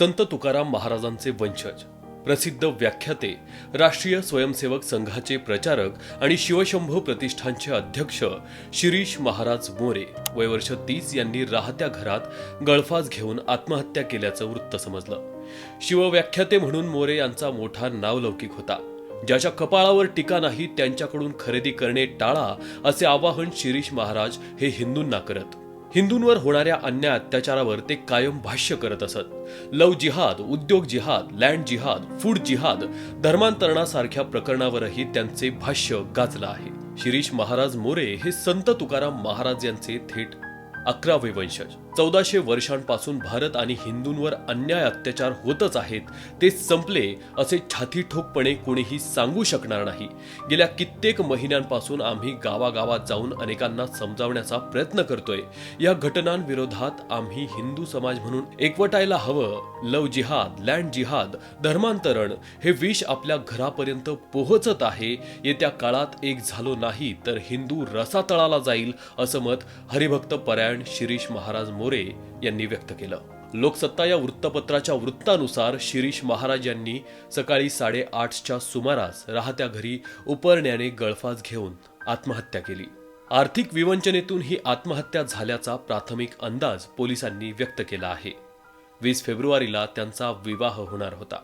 संत तुकाराम महाराजांचे वंशज प्रसिद्ध व्याख्याते राष्ट्रीय स्वयंसेवक संघाचे प्रचारक आणि शिवशंभू प्रतिष्ठानचे अध्यक्ष शिरीष महाराज मोरे वयवर्ष तीस यांनी राहत्या घरात गळफास घेऊन आत्महत्या केल्याचं वृत्त समजलं. शिवव्याख्याते म्हणून मोरे यांचा मोठा नावलौकिक होता. ज्याच्या कपाळावर टीका नाही त्यांच्याकडून खरेदी करणे टाळा असे आवाहन शिरीष महाराज हे हिंदूंना करत. हिंदूंवर होणाऱ्या अन्याय अत्याचारावर ते कायम भाष्य करत असत. लव जिहाद उद्योग जिहाद लँड जिहाद फूड जिहाद धर्मांतरणासारख्या प्रकरणावरही त्यांचे भाष्य गाजलं आहे. शिरीष महाराज मोरे हे संत तुकाराम महाराज यांचे थेट अकरावे वंशज. चौदाशे वर्षांपासून भारत आणि हिंदूंवर अन्याय अत्याचार होतच आहेत. ते संपले असे छाती ठोकपणे कोणीही सांगू शकणार नाही. गेल्या कित्येक महिन्यांपासून आम्ही गावागावात जाऊन अनेकांना समजावण्याचा प्रयत्न करतोय. या घटनांविरोधात आम्ही हिंदू समाज म्हणून एकवटायला हवं. लव जिहाद लँड जिहाद धर्मांतरण हे विष आपल्या घरापर्यंत पोहोचत आहे. येत्या काळात एक झालो नाही तर हिंदू रसातळाला जाईल असं मत हरिभक्त परायण शिरीष महाराज मोरे यांनी व्यक्त केलं. लोकसत्ता या वृत्तपत्राच्या वृत्तानुसार शिरीष महाराज यांनी सकाळी साडेआठच्या सुमारास राहत्या घरी उपरण्याने गळफास घेऊन आत्महत्या केली. आर्थिक विवंचनेतून ही आत्महत्या झाल्याचा प्राथमिक अंदाज पोलिसांनी व्यक्त केला आहे. वीस फेब्रुवारीला त्यांचा विवाह होणार होता.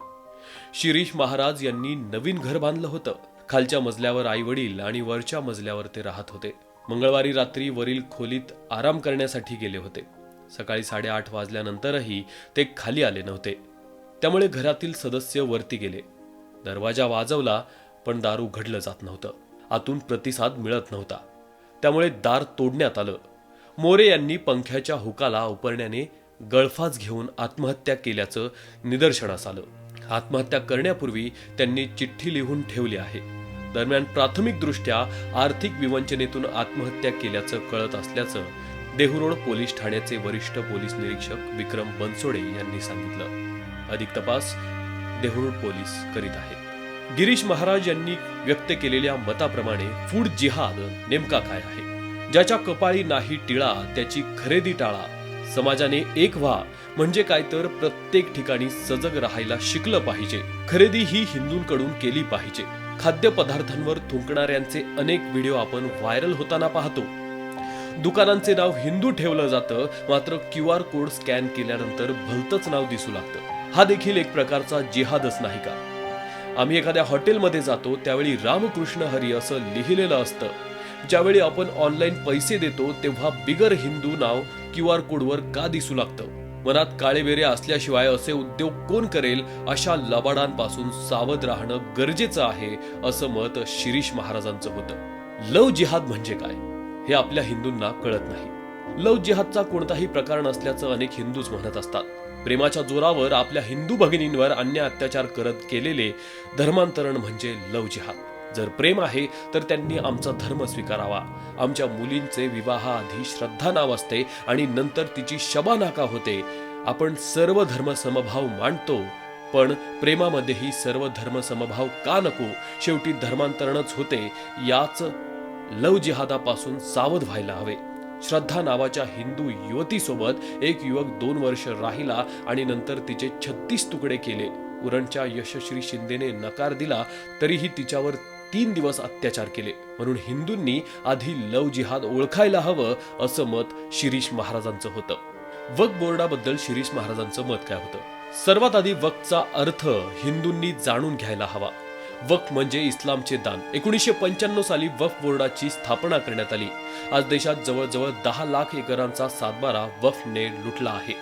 शिरीष महाराज यांनी नवीन घर बांधलं होतं. खालच्या मजल्यावर आई वडील आणि वरच्या मजल्यावर ते राहत होते. मंगळवारी रात्री वरील खोलीत आराम करण्यासाठी गेले होते. सकाळी साडेआठ वाजल्यानंतरही ते खाली आले नव्हते. त्यामुळे घरातील सदस्य वरती गेले. दरवाजा वाजवला पण दार उघडलं जात नव्हतं. आतून प्रतिसाद मिळत नव्हता. त्यामुळे दार तोडण्यात आलं. मोरे यांनी पंख्याच्या हुकाला उपरण्याने गळफास घेऊन आत्महत्या केल्याचं निदर्शनास आलं. आत्महत्या करण्यापूर्वी त्यांनी चिठ्ठी लिहून ठेवली आहे. दरम्यान प्राथमिकदृष्ट्या आर्थिक विवंचनेतून आत्महत्या केल्याचं कळत असल्याचं देहूरोड पोलीस ठाण्याचे वरिष्ठ पोलीस निरीक्षक विक्रम बनसोडे यांनी सांगितलं. अधिक तपास देहुरोड पोलीस करीत आहेत. गिरीश महाराज यांनी व्यक्त केलेल्या मताप्रमाणे फूड जिहाद नेमका काय आहे? ज्याच्या कपाळी नाही टिळा त्याची खरेदी टाळा. समाजाने एक व्हा म्हणजे काय तर प्रत्येक ठिकाणी सजग राहायला शिकलं पाहिजे. खरेदी ही हिंदूंकडून केली पाहिजे. खाद्यपदार्थांवर थुंकणाऱ्यांचे अनेक व्हिडिओ आपण व्हायरल होताना पाहतो. दुकानांचे नाव हिंदू ठेवलं जातं मात्र क्यू आर कोड स्कॅन केल्यानंतर भलतच नाव दिसू लागतं. हा देखील एक प्रकारचा जिहादच नाही का? आम्ही एखाद्या हॉटेलमध्ये जातो त्यावेळी रामकृष्ण हरी असं लिहिलेलं असतं. ज्यावेळी आपण ऑनलाईन पैसे देतो तेव्हा बिगर हिंदू नाव क्यू आर कोडवर का दिसू लागतं? मनात काळेबेरे असल्याशिवाय असे उद्योग कोण करेल अशा लबाडांपासून सावध राहणं गरजेचं आहे असं मत शिरीष महाराजांचं होतं. लव जिहाद म्हणजे काय? हे आपल्या हिंदूंना कळत नाही. लव जिहादचा कोणताही प्रकार नसल्याचं अनेक हिंदूच म्हणत असतात. प्रेमाच्या जोरावर आपल्या हिंदू भगिनींवर अन्य अत्याचार करत केलेले धर्मांतरण म्हणजे लव जिहाद. जर प्रेम आहे तर त्यांनी आमचा धर्म स्वीकारावा. आमच्या मुलींचे विवाहाआधी श्रद्धा नाव असते आणि नंतर तिची शबानाका होते. आपण सर्व धर्म समभाव मांडतो पण प्रेमामध्येही सर्व धर्म समभाव का नको? शेवटी धर्मांतरणच होते याच लव जिहादापासून सावध व्हायला हवे. श्रद्धा नावाच्या हिंदू युवतीसोबत एक युवक दोन वर्ष राहिला आणि नंतर तिचे छत्तीस तुकडे केले. उरणच्या यशश्री शिंदेने नकार दिला तरीही तिच्यावर तीन दिवस अत्याचार केले. म्हणून हिंदूंनी आधी लव जिहाद ओळखायला हवं असं मत शिरीष महाराजांचं होतं. वक बोर्डाबद्दल शिरीष महाराजांचं मत काय होतं? सर्वात आधी वकचा अर्थ हिंदूंनी जाणून घ्यायला हवा. वक्फ म्हणजे इस्लामचे दान. एकोणीसशे पंच्याण्णव साली वक्फ बोर्डाची स्थापना करण्यात आली. आज देशात जवळजवळ दहा लाख एकरांचा सातबारा वफने लुटला आहे.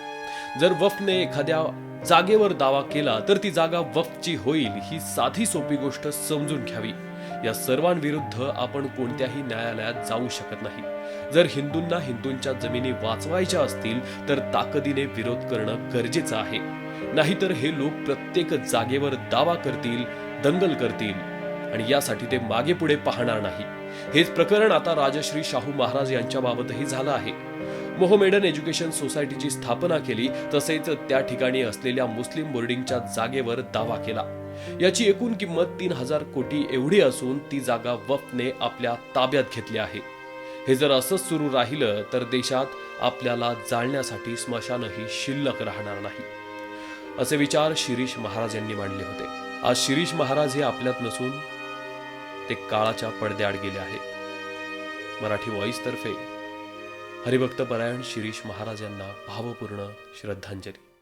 जर वक्फने एखाद्या जागेवर दावा केला तर ती जागा वक्फची होईल ही साधी सोपी गोष्ट समजून घ्यावी. या सर्वांविरुद्ध आपण कोणत्याही न्यायालयात जाऊ शकत नाही. जर हिंदूंना हिंदूंच्या जमिनी वाचवायच्या असतील तर ताकदीने विरोध करणं गरजेचं आहे. नाहीतर हे लोक प्रत्येक जागेवर दावा करतील दंगल करतील आणि यासाठी ते मागे पुढे पाहणार नाही. हेच प्रकरण आता राजश्री शाहू महाराज यांच्या बाबतही झालं आहे. मोहमेडन एज्युकेशन सोसायटीची स्थापना केली तसेच त्या ठिकाणी असलेल्या मुस्लिम बोर्डिंगच्या जागेवर दावा केला. याची एकूण किंमत तीन हजार कोटी एवढी असून ती जागा वफने आपल्या ताब्यात घेतली आहे. हे जर असंच सुरू राहिलं तर देशात आपल्याला जाळण्यासाठी स्मशानही शिल्लक राहणार नाही. असे विचार शिरीष महाराज यांनी मांडले होते. आज शिरीष महाराज हे आपल्यात नसून ते काळाच्या पडद्याआड गेले आहेत. मराठी व्हॉइस हरिभक्तपरायण हरिभक्त परायण शिरीष महाराज यांना भावपूर्ण श्रद्धांजली.